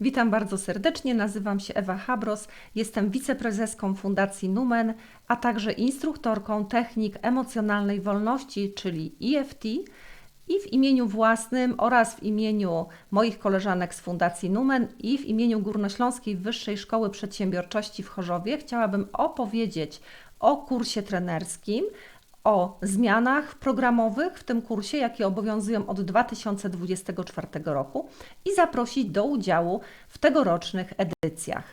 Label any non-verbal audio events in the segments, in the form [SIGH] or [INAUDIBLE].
Witam bardzo serdecznie, nazywam się Ewa Habros, jestem wiceprezeską Fundacji Numen, a także instruktorką technik emocjonalnej wolności, czyli EFT. I w imieniu własnym oraz w imieniu moich koleżanek z Fundacji Numen i w imieniu Górnośląskiej Wyższej Szkoły Przedsiębiorczości w Chorzowie chciałabym opowiedzieć o kursie trenerskim, o zmianach programowych w tym kursie, jakie obowiązują od 2024 roku i zaprosić do udziału w tegorocznych edycjach.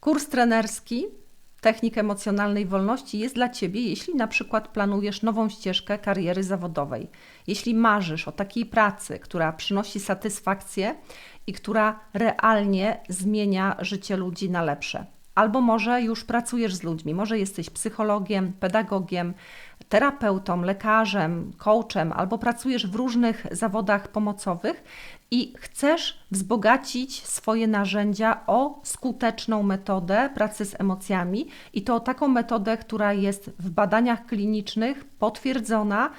Kurs trenerski Technik emocjonalnej wolności jest dla Ciebie, jeśli na przykład planujesz nową ścieżkę kariery zawodowej, jeśli marzysz o takiej pracy, która przynosi satysfakcję i która realnie zmienia życie ludzi na lepsze. Albo może już pracujesz z ludźmi, może jesteś psychologiem, pedagogiem, terapeutą, lekarzem, coachem, albo pracujesz w różnych zawodach pomocowych i chcesz wzbogacić swoje narzędzia o skuteczną metodę pracy z emocjami i to taką metodę, która jest w badaniach klinicznych potwierdzona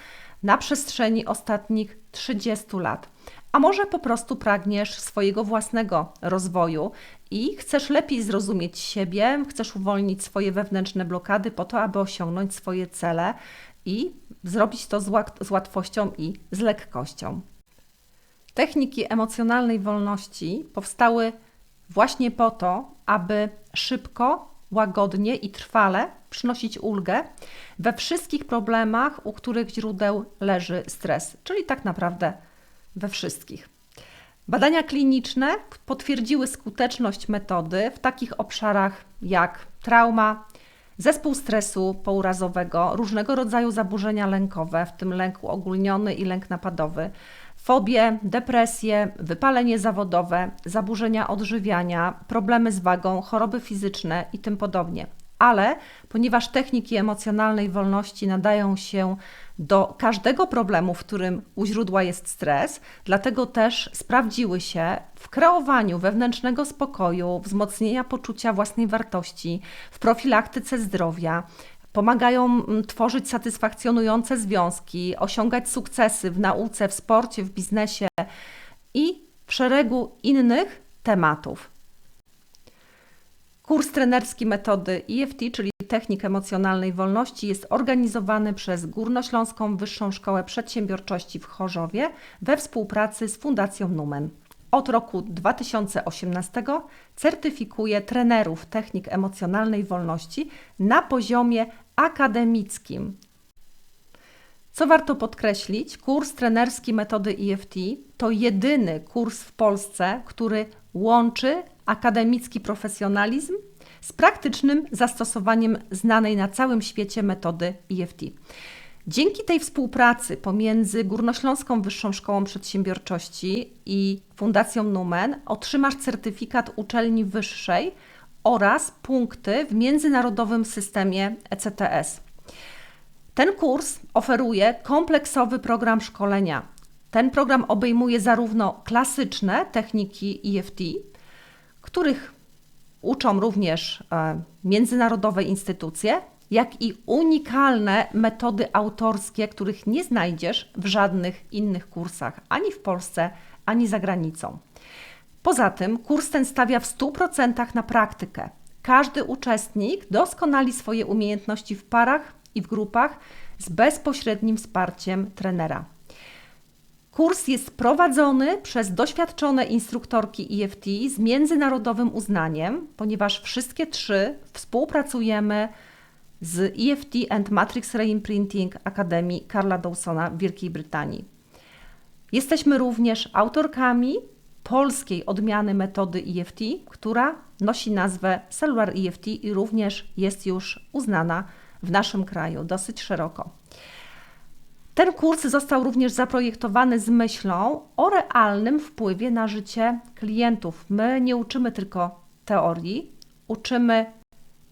na przestrzeni ostatnich 30 lat. A może po prostu pragniesz swojego własnego rozwoju i chcesz lepiej zrozumieć siebie, chcesz uwolnić swoje wewnętrzne blokady po to, aby osiągnąć swoje cele i zrobić to z łatwością i z lekkością. Techniki emocjonalnej wolności powstały właśnie po to, aby szybko, łagodnie i trwale przynosić ulgę we wszystkich problemach, u których źródeł leży stres, czyli tak naprawdę we wszystkich. Badania kliniczne potwierdziły skuteczność metody w takich obszarach jak trauma, zespół stresu pourazowego, różnego rodzaju zaburzenia lękowe, w tym lęk ogólniony i lęk napadowy, fobie, depresje, wypalenie zawodowe, zaburzenia odżywiania, problemy z wagą, choroby fizyczne i tym podobnie ale ponieważ techniki emocjonalnej wolności nadają się do każdego problemu, w którym u źródła jest stres, dlatego też sprawdziły się w kreowaniu wewnętrznego spokoju, wzmocnienia poczucia własnej wartości, w profilaktyce zdrowia, pomagają mm, tworzyć satysfakcjonujące związki, osiągać sukcesy w nauce, w sporcie, w biznesie i w szeregu innych tematów. Kurs trenerski metody EFT, czyli technik emocjonalnej wolności, jest organizowany przez Górnośląską Wyższą Szkołę Przedsiębiorczości w Chorzowie we współpracy z Fundacją Numen. Od roku 2018 certyfikuje trenerów technik emocjonalnej wolności na poziomie akademickim. Co warto podkreślić, kurs trenerski metody EFT to jedyny kurs w Polsce, który łączy akademicki profesjonalizm z praktycznym zastosowaniem znanej na całym świecie metody EFT. Dzięki tej współpracy pomiędzy Górnośląską Wyższą Szkołą Przedsiębiorczości i Fundacją Numen otrzymasz certyfikat uczelni wyższej oraz punkty w międzynarodowym systemie ECTS. Ten kurs oferuje kompleksowy program szkolenia. Ten program obejmuje zarówno klasyczne techniki EFT, których uczą również e, międzynarodowe instytucje, jak i unikalne metody autorskie, których nie znajdziesz w żadnych innych kursach, ani w Polsce, ani za granicą. Poza tym kurs ten stawia w 100% na praktykę. Każdy uczestnik doskonali swoje umiejętności w parach i w grupach z bezpośrednim wsparciem trenera. Kurs jest prowadzony przez doświadczone instruktorki EFT z międzynarodowym uznaniem, ponieważ wszystkie trzy współpracujemy z EFT and Matrix Reimprinting Akademii Karla Dawsona w Wielkiej Brytanii. Jesteśmy również autorkami polskiej odmiany metody EFT, która nosi nazwę Cellular EFT i również jest już uznana w naszym kraju dosyć szeroko. Ten kurs został również zaprojektowany z myślą o realnym wpływie na życie klientów. My nie uczymy tylko teorii, uczymy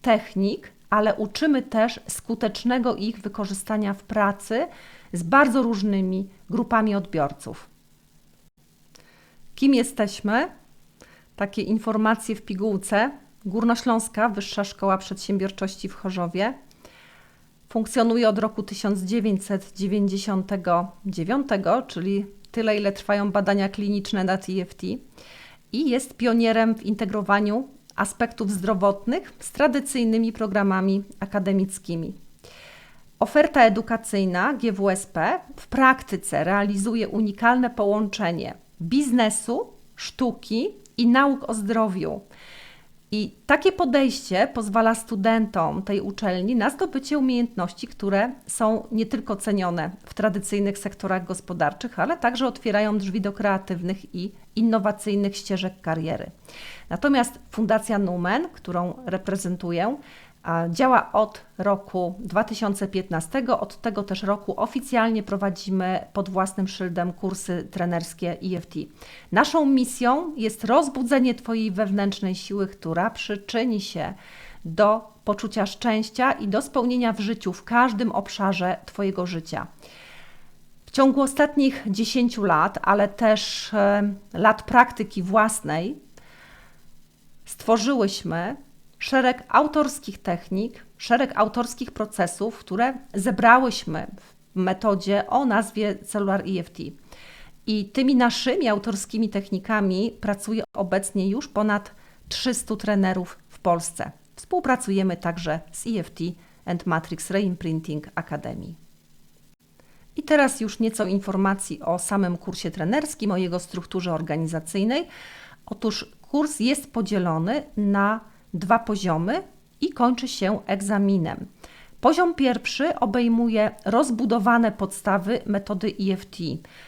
technik, ale uczymy też skutecznego ich wykorzystania w pracy z bardzo różnymi grupami odbiorców. Kim jesteśmy? Takie informacje w pigułce. Górnośląska Wyższa Szkoła Przedsiębiorczości w Chorzowie Funkcjonuje od roku 1999, czyli tyle ile trwają badania kliniczne nad EFT i jest pionierem w integrowaniu aspektów zdrowotnych z tradycyjnymi programami akademickimi. Oferta edukacyjna GWSP w praktyce realizuje unikalne połączenie biznesu, sztuki i nauk o zdrowiu. I takie podejście pozwala studentom tej uczelni na zdobycie umiejętności, które są nie tylko cenione w tradycyjnych sektorach gospodarczych, ale także otwierają drzwi do kreatywnych i innowacyjnych ścieżek kariery. Natomiast Fundacja Numen, którą reprezentuję, Działa od roku 2015. Od tego też roku oficjalnie prowadzimy pod własnym szyldem kursy trenerskie EFT. Naszą misją jest rozbudzenie Twojej wewnętrznej siły, która przyczyni się do poczucia szczęścia i do spełnienia w życiu w każdym obszarze Twojego życia. W ciągu ostatnich 10 lat, ale też e, lat praktyki własnej, stworzyłyśmy szereg autorskich technik, szereg autorskich procesów, które zebrałyśmy w metodzie o nazwie Cellular EFT. I tymi naszymi autorskimi technikami pracuje obecnie już ponad 300 trenerów w Polsce. Współpracujemy także z EFT and Matrix Reimprinting Academy. I teraz już nieco informacji o samym kursie trenerskim, o jego strukturze organizacyjnej. Otóż kurs jest podzielony na dwa poziomy i kończy się egzaminem. Poziom pierwszy obejmuje rozbudowane podstawy metody EFT.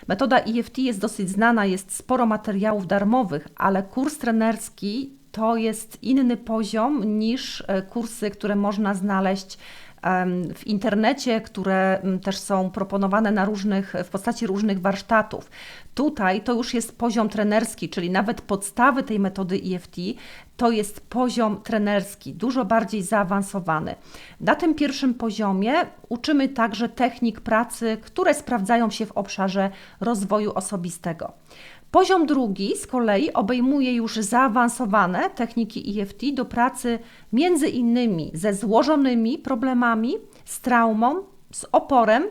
Metoda EFT jest dosyć znana, jest sporo materiałów darmowych, ale kurs trenerski to jest inny poziom niż e, kursy, które można znaleźć w internecie, które też są proponowane na różnych, w postaci różnych warsztatów. Tutaj to już jest poziom trenerski, czyli nawet podstawy tej metody EFT to jest poziom trenerski, dużo bardziej zaawansowany. Na tym pierwszym poziomie uczymy także technik pracy, które sprawdzają się w obszarze rozwoju osobistego. Poziom drugi z kolei obejmuje już zaawansowane techniki EFT do pracy między innymi ze złożonymi problemami, z traumą, z oporem,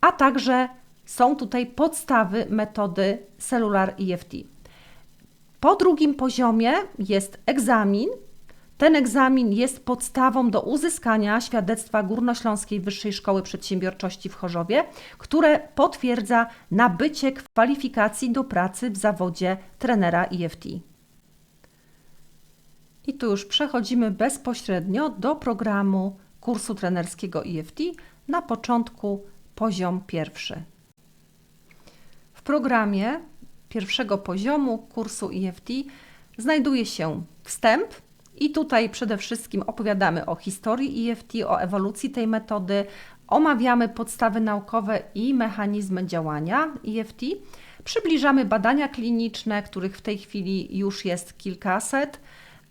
a także są tutaj podstawy metody Cellular EFT. Po drugim poziomie jest egzamin, ten egzamin jest podstawą do uzyskania świadectwa Górnośląskiej Wyższej Szkoły Przedsiębiorczości w Chorzowie, które potwierdza nabycie kwalifikacji do pracy w zawodzie trenera EFT. I tu już przechodzimy bezpośrednio do programu kursu trenerskiego EFT. Na początku poziom pierwszy. W programie pierwszego poziomu kursu EFT znajduje się wstęp, i tutaj przede wszystkim opowiadamy o historii EFT, o ewolucji tej metody, omawiamy podstawy naukowe i mechanizmy działania EFT, przybliżamy badania kliniczne, których w tej chwili już jest kilkaset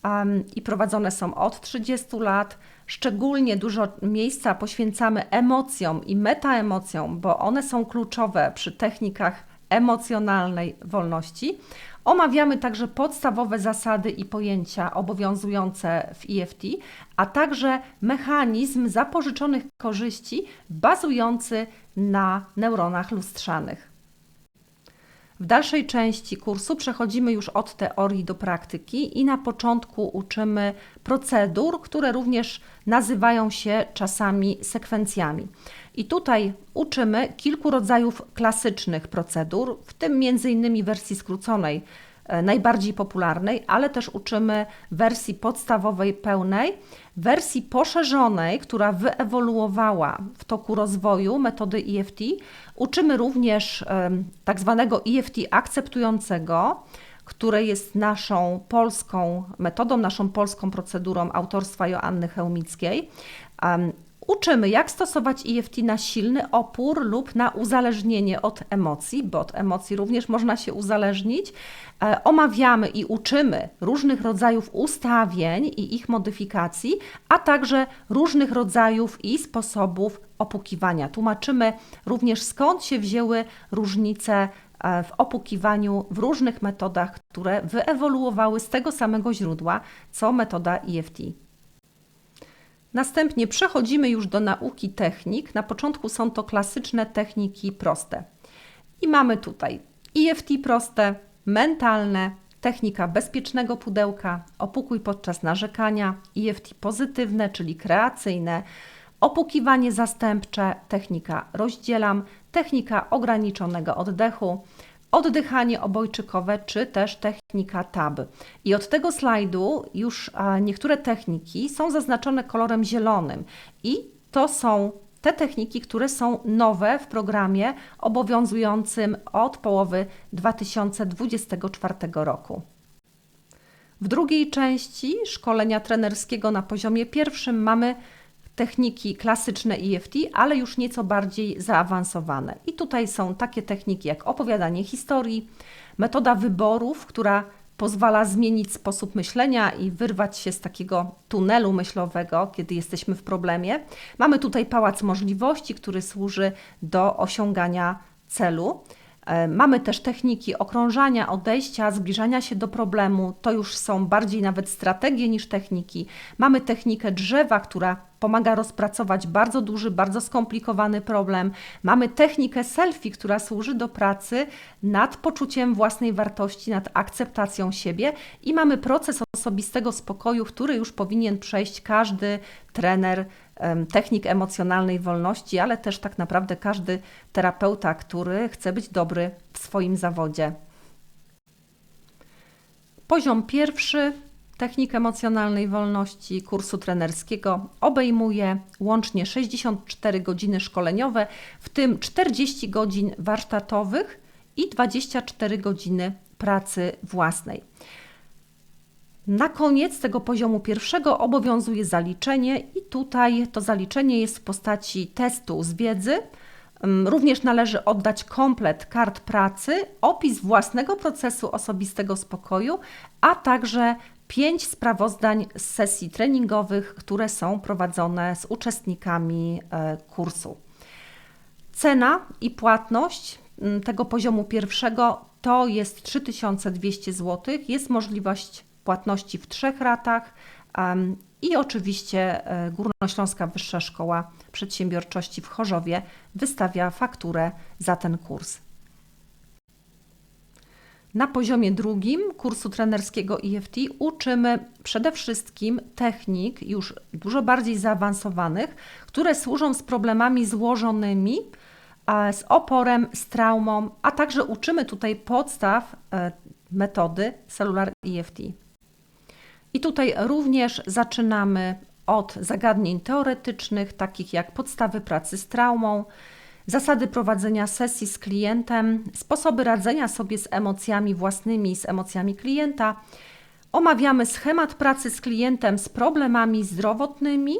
um, i prowadzone są od 30 lat. Szczególnie dużo miejsca poświęcamy emocjom i metaemocjom, bo one są kluczowe przy technikach emocjonalnej wolności Omawiamy także podstawowe zasady i pojęcia obowiązujące w EFT, a także mechanizm zapożyczonych korzyści bazujący na neuronach lustrzanych. W dalszej części kursu przechodzimy już od teorii do praktyki i na początku uczymy procedur, które również nazywają się czasami sekwencjami. I tutaj uczymy kilku rodzajów klasycznych procedur, w tym m.in. wersji skróconej, e, najbardziej popularnej, ale też uczymy wersji podstawowej pełnej, wersji poszerzonej, która wyewoluowała w toku rozwoju metody EFT. Uczymy również tak zwanego EFT akceptującego, które jest naszą polską metodą, naszą polską procedurą autorstwa Joanny Chełmickiej. Uczymy, jak stosować EFT na silny opór lub na uzależnienie od emocji, bo od emocji również można się uzależnić. E, omawiamy i uczymy różnych rodzajów ustawień i ich modyfikacji, a także różnych rodzajów i sposobów opukiwania. Tłumaczymy również skąd się wzięły różnice e, w opukiwaniu w różnych metodach, które wyewoluowały z tego samego źródła, co metoda EFT. Następnie przechodzimy już do nauki technik. Na początku są to klasyczne techniki proste. I mamy tutaj EFT proste, mentalne, technika bezpiecznego pudełka, opukój podczas narzekania, EFT pozytywne, czyli kreacyjne, opukiwanie zastępcze, technika rozdzielam, technika ograniczonego oddechu, oddychanie obojczykowe, czy też technika TAB. I od tego slajdu już niektóre techniki są zaznaczone kolorem zielonym i to są te techniki, które są nowe w programie obowiązującym od połowy 2024 roku. W drugiej części szkolenia trenerskiego na poziomie pierwszym mamy techniki klasyczne EFT, ale już nieco bardziej zaawansowane. I tutaj są takie techniki jak opowiadanie historii, metoda wyborów, która pozwala zmienić sposób myślenia i wyrwać się z takiego tunelu myślowego, kiedy jesteśmy w problemie. Mamy tutaj pałac możliwości, który służy do osiągania celu. E, mamy też techniki okrążania, odejścia, zbliżania się do problemu. To już są bardziej nawet strategie niż techniki. Mamy technikę drzewa, która pomaga rozpracować bardzo duży, bardzo skomplikowany problem. Mamy technikę selfie, która służy do pracy nad poczuciem własnej wartości, nad akceptacją siebie i mamy proces osobistego spokoju, który już powinien przejść każdy trener technik emocjonalnej wolności, ale też tak naprawdę każdy terapeuta, który chce być dobry w swoim zawodzie. Poziom pierwszy technik emocjonalnej wolności kursu trenerskiego obejmuje łącznie 64 godziny szkoleniowe, w tym 40 godzin warsztatowych i 24 godziny pracy własnej. Na koniec tego poziomu pierwszego obowiązuje zaliczenie, i tutaj to zaliczenie jest w postaci testu z wiedzy. Również należy oddać komplet kart pracy, opis własnego procesu osobistego spokoju, a także pięć sprawozdań z sesji treningowych, które są prowadzone z uczestnikami e, kursu. Cena i płatność tego poziomu pierwszego to jest 3200 zł. Jest możliwość płatności w trzech ratach i oczywiście e, Górnośląska Wyższa Szkoła Przedsiębiorczości w Chorzowie wystawia fakturę za ten kurs. Na poziomie drugim kursu trenerskiego EFT uczymy przede wszystkim technik już dużo bardziej zaawansowanych, które służą z problemami złożonymi, z oporem, z traumą, a także uczymy tutaj podstaw e, metody Cellular EFT. I tutaj również zaczynamy od zagadnień teoretycznych, takich jak podstawy pracy z traumą, zasady prowadzenia sesji z klientem, sposoby radzenia sobie z emocjami własnymi, z emocjami klienta. Omawiamy schemat pracy z klientem z problemami zdrowotnymi,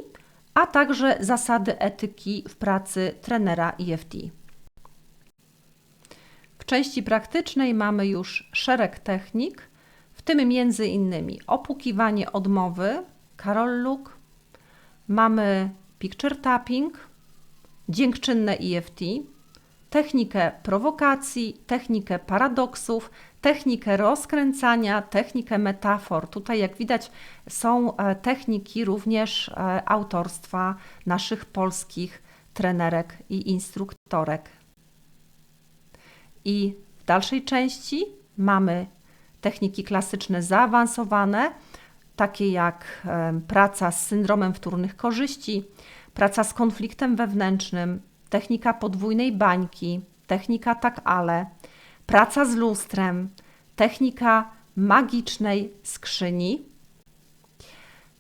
a także zasady etyki w pracy trenera EFT. W części praktycznej mamy już szereg technik, tym między innymi opukiwanie odmowy, Carol Look, mamy picture tapping, dziękczynne EFT, technikę prowokacji, technikę paradoksów, technikę rozkręcania, technikę metafor. Tutaj, jak widać, są e, techniki również e, autorstwa naszych polskich trenerek i instruktorek. I w dalszej części mamy techniki klasyczne zaawansowane, takie jak e, praca z syndromem wtórnych korzyści, praca z konfliktem wewnętrznym, technika podwójnej bańki, technika tak ale, praca z lustrem, technika magicznej skrzyni,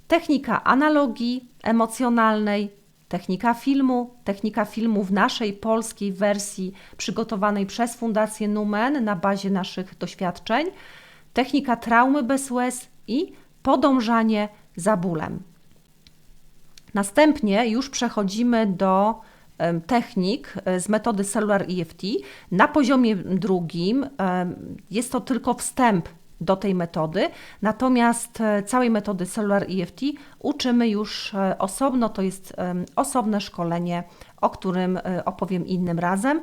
technika analogii emocjonalnej, technika filmu, technika filmu w naszej polskiej wersji przygotowanej przez Fundację Numen na bazie naszych doświadczeń, technika traumy bez łez i podążanie za bólem. Następnie już przechodzimy do technik e, z metody Cellular EFT. Na poziomie drugim jest to tylko wstęp do tej metody, natomiast e, całej metody Cellular EFT uczymy już e, osobno, to jest osobne szkolenie, o którym opowiem innym razem.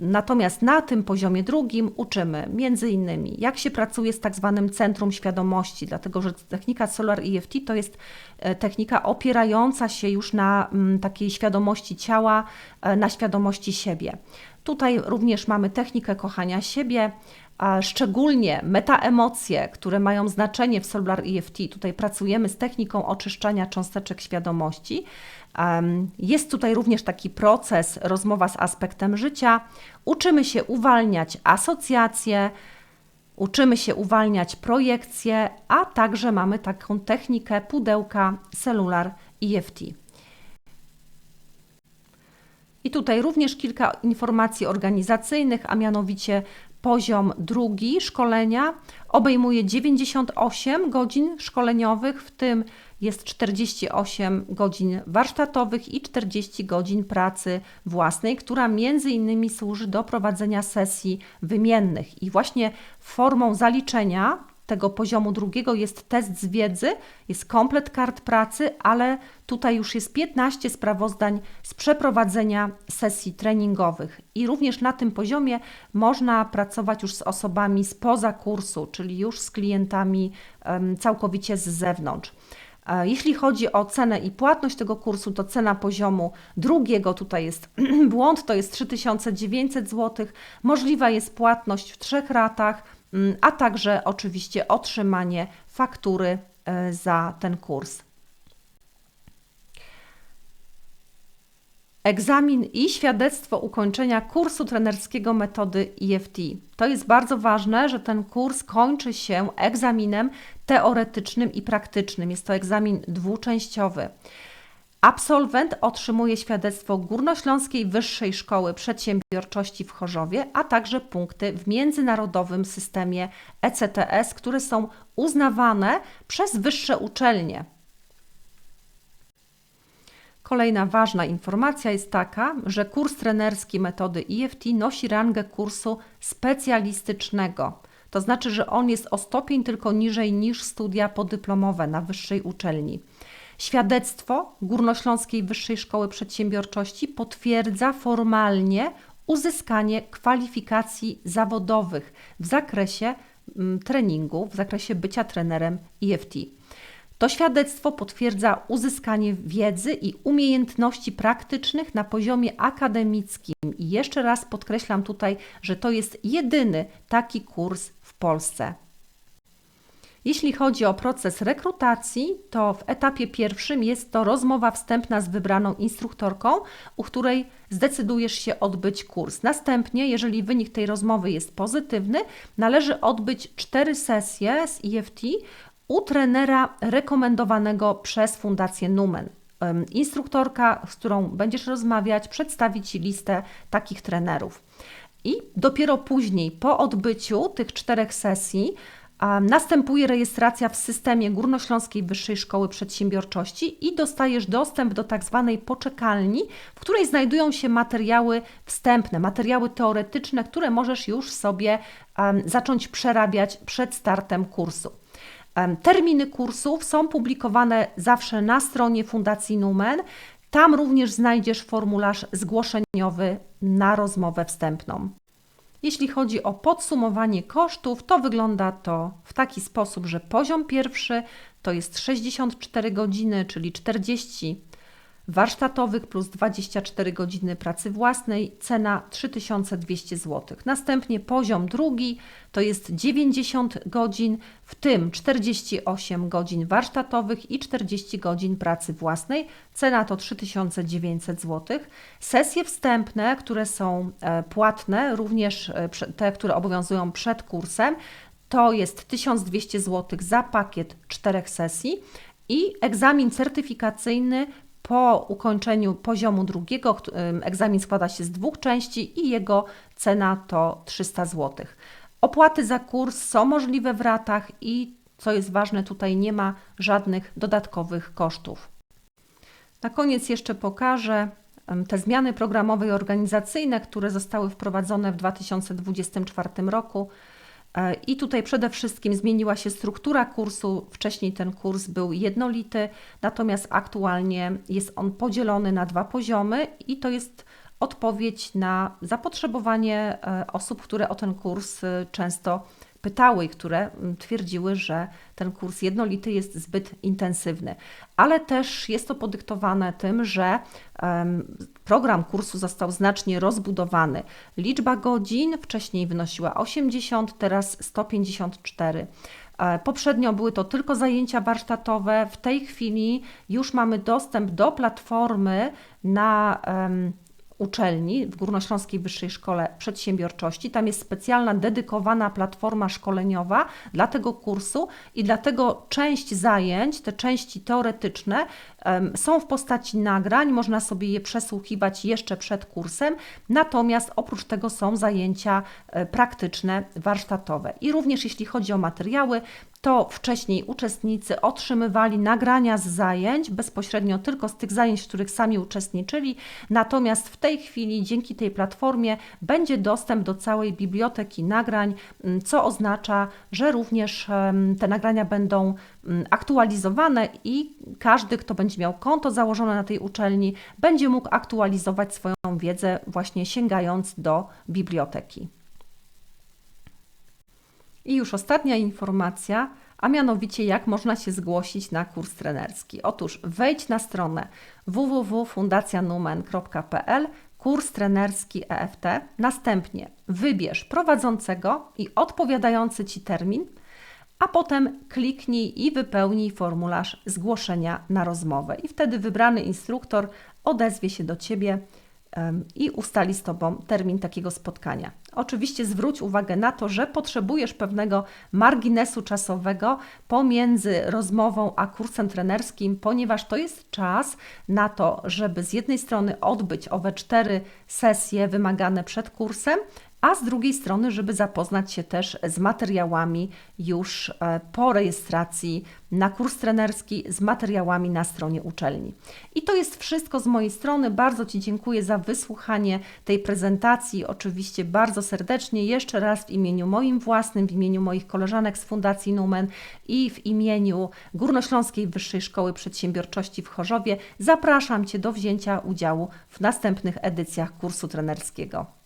Natomiast na tym poziomie drugim uczymy innymi, jak się pracuje z tak zwanym centrum świadomości, dlatego że technika Solar EFT to jest e, technika opierająca się już na mm, takiej świadomości ciała, e, na świadomości siebie. Tutaj również mamy technikę kochania siebie, szczególnie metaemocje, które mają znaczenie w Solar EFT. Tutaj pracujemy z techniką oczyszczania cząsteczek świadomości. Jest tutaj również taki proces, rozmowa z aspektem życia. Uczymy się uwalniać asocjacje, uczymy się uwalniać projekcje, a także mamy taką technikę pudełka Cellular EFT. I tutaj również kilka informacji organizacyjnych, a mianowicie poziom drugi szkolenia obejmuje 98 godzin szkoleniowych, w tym jest 48 godzin warsztatowych i 40 godzin pracy własnej, która między innymi służy do prowadzenia sesji wymiennych. I właśnie formą zaliczenia tego poziomu drugiego jest test z wiedzy, jest komplet kart pracy, ale tutaj już jest 15 sprawozdań z przeprowadzenia sesji treningowych. I również na tym poziomie można pracować już z osobami spoza kursu, czyli już z klientami całkowicie z zewnątrz. E, jeśli chodzi o cenę i płatność tego kursu, to cena poziomu drugiego, tutaj jest [CLEARS THROAT] błąd, to jest 3900 zł. Możliwa jest płatność w trzech ratach, a także oczywiście otrzymanie faktury e, za ten kurs. egzamin i świadectwo ukończenia kursu trenerskiego metody EFT. To jest bardzo ważne, że ten kurs kończy się egzaminem teoretycznym i praktycznym. Jest to egzamin dwuczęściowy. Absolwent otrzymuje świadectwo Górnośląskiej Wyższej Szkoły Przedsiębiorczości w Chorzowie, a także punkty w międzynarodowym systemie ECTS, które są uznawane przez wyższe uczelnie. Kolejna ważna informacja jest taka, że kurs trenerski metody EFT nosi rangę kursu specjalistycznego. To znaczy, że on jest o stopień tylko niżej niż studia podyplomowe na wyższej uczelni. Świadectwo Górnośląskiej Wyższej Szkoły Przedsiębiorczości potwierdza formalnie uzyskanie kwalifikacji zawodowych w zakresie mm, treningu, w zakresie bycia trenerem EFT. To świadectwo potwierdza uzyskanie wiedzy i umiejętności praktycznych na poziomie akademickim. I jeszcze raz podkreślam tutaj, że to jest jedyny taki kurs w Polsce. Jeśli chodzi o proces rekrutacji, to w etapie pierwszym jest to rozmowa wstępna z wybraną instruktorką, u której zdecydujesz się odbyć kurs. Następnie, jeżeli wynik tej rozmowy jest pozytywny, należy odbyć cztery sesje z EFT u trenera rekomendowanego przez Fundację Numen. Instruktorka, z którą będziesz rozmawiać, przedstawi Ci listę takich trenerów. I dopiero później, po odbyciu tych czterech sesji, następuje rejestracja w systemie Górnośląskiej Wyższej Szkoły Przedsiębiorczości i dostajesz dostęp do tak zwanej poczekalni, w której znajdują się materiały wstępne, materiały teoretyczne, które możesz już sobie zacząć przerabiać przed startem kursu. Terminy kursów są publikowane zawsze na stronie Fundacji Numen. Tam również znajdziesz formularz zgłoszeniowy na rozmowę wstępną. Jeśli chodzi o podsumowanie kosztów, to wygląda to w taki sposób, że poziom pierwszy to jest 64 godziny, czyli 40 warsztatowych plus 24 godziny pracy własnej, cena 3200 zł. Następnie poziom drugi to jest 90 godzin, w tym 48 godzin warsztatowych i 40 godzin pracy własnej, cena to 3900 zł. Sesje wstępne, które są e, płatne, również e, te, które obowiązują przed kursem, to jest 1200 zł za pakiet czterech sesji i egzamin certyfikacyjny po ukończeniu poziomu drugiego egzamin składa się z dwóch części i jego cena to 300 zł. Opłaty za kurs są możliwe w ratach i co jest ważne, tutaj nie ma żadnych dodatkowych kosztów. Na koniec jeszcze pokażę te zmiany programowe i organizacyjne, które zostały wprowadzone w 2024 roku. E, I tutaj przede wszystkim zmieniła się struktura kursu. Wcześniej ten kurs był jednolity, natomiast aktualnie jest on podzielony na dwa poziomy i to jest odpowiedź na zapotrzebowanie e, osób, które o ten kurs e, często pytały które mm, twierdziły, że ten kurs jednolity jest zbyt intensywny. Ale też jest to podyktowane tym, że program kursu został znacznie rozbudowany. Liczba godzin wcześniej wynosiła 80, teraz 154. E, poprzednio były to tylko zajęcia warsztatowe. W tej chwili już mamy dostęp do platformy na uczelni w Górnośląskiej Wyższej Szkole Przedsiębiorczości. Tam jest specjalna, dedykowana platforma szkoleniowa dla tego kursu i dlatego część zajęć, te części teoretyczne są w postaci nagrań, można sobie je przesłuchiwać jeszcze przed kursem, natomiast oprócz tego są zajęcia e, praktyczne, warsztatowe. I również jeśli chodzi o materiały, to wcześniej uczestnicy otrzymywali nagrania z zajęć, bezpośrednio tylko z tych zajęć, w których sami uczestniczyli. Natomiast w tej chwili dzięki tej platformie będzie dostęp do całej biblioteki nagrań, co oznacza, że również te nagrania będą aktualizowane i każdy, kto będzie miał konto założone na tej uczelni, będzie mógł aktualizować swoją wiedzę właśnie sięgając do biblioteki. I już ostatnia informacja, a mianowicie jak można się zgłosić na kurs trenerski. Otóż wejdź na stronę www.fundacjanumen.pl kurs trenerski EFT, następnie wybierz prowadzącego i odpowiadający Ci termin, a potem kliknij i wypełnij formularz zgłoszenia na rozmowę. I wtedy wybrany instruktor odezwie się do Ciebie i ustali z Tobą termin takiego spotkania. Oczywiście zwróć uwagę na to, że potrzebujesz pewnego marginesu czasowego pomiędzy rozmową a kursem trenerskim, ponieważ to jest czas na to, żeby z jednej strony odbyć owe cztery sesje wymagane przed kursem, a z drugiej strony, żeby zapoznać się też z materiałami już e, po rejestracji na kurs trenerski, z materiałami na stronie uczelni. I to jest wszystko z mojej strony. Bardzo Ci dziękuję za wysłuchanie tej prezentacji. Oczywiście bardzo serdecznie jeszcze raz w imieniu moim własnym, w imieniu moich koleżanek z Fundacji Numen i w imieniu Górnośląskiej Wyższej Szkoły Przedsiębiorczości w Chorzowie zapraszam Cię do wzięcia udziału w następnych edycjach kursu trenerskiego.